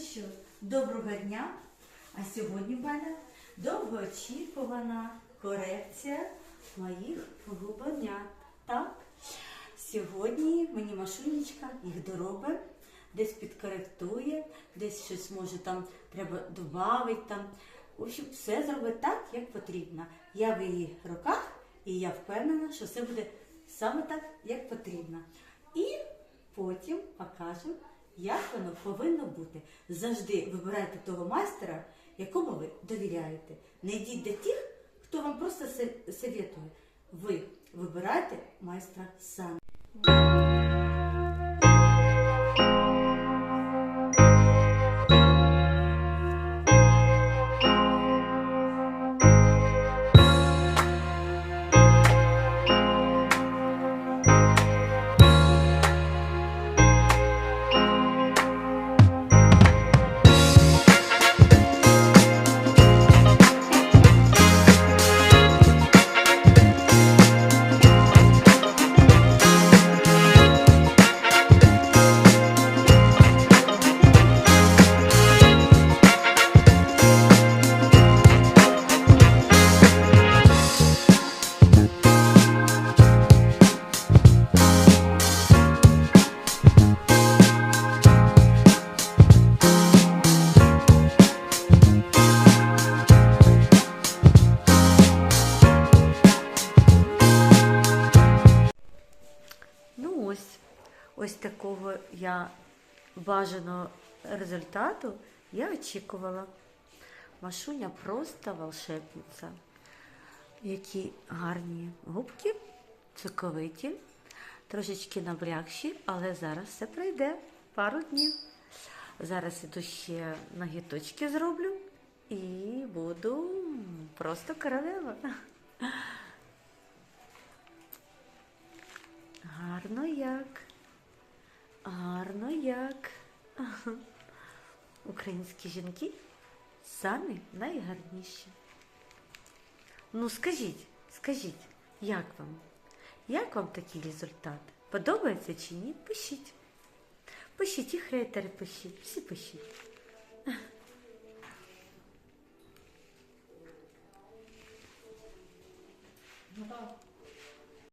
що, доброго дня! А сьогодні в мене довгоочікувана корекція моїх губенят. Так? Сьогодні мені Машунечка їх доробить, десь підкоректує, десь щось може там треба додати. Там. В все зробить так, як потрібно. Я в її руках, і я впевнена, що все буде саме так, як потрібно. І потім покажу, як воно повинно бути. Завжди вибирайте того майстера, якому ви довіряєте. Не йдіть до тих, хто вам просто советує. Ви вибирайте майстра самі. Ось такого я бажаного результату я очікувала. Машуня просто волшебниця. Які гарні губки, соковиті, трошечки набрякші, але зараз все пройде пару днів. Зараз іду ще нагіточки зроблю і буду просто королева. Гарно як. Гарно як. Українські жінки самі найгарніші. Ну, скажіть, скажіть, як вам? Як вам такий результат? Подобається чи ні? Пишіть. Пишіть і хейтери пишіть, всі пишіть. Ну,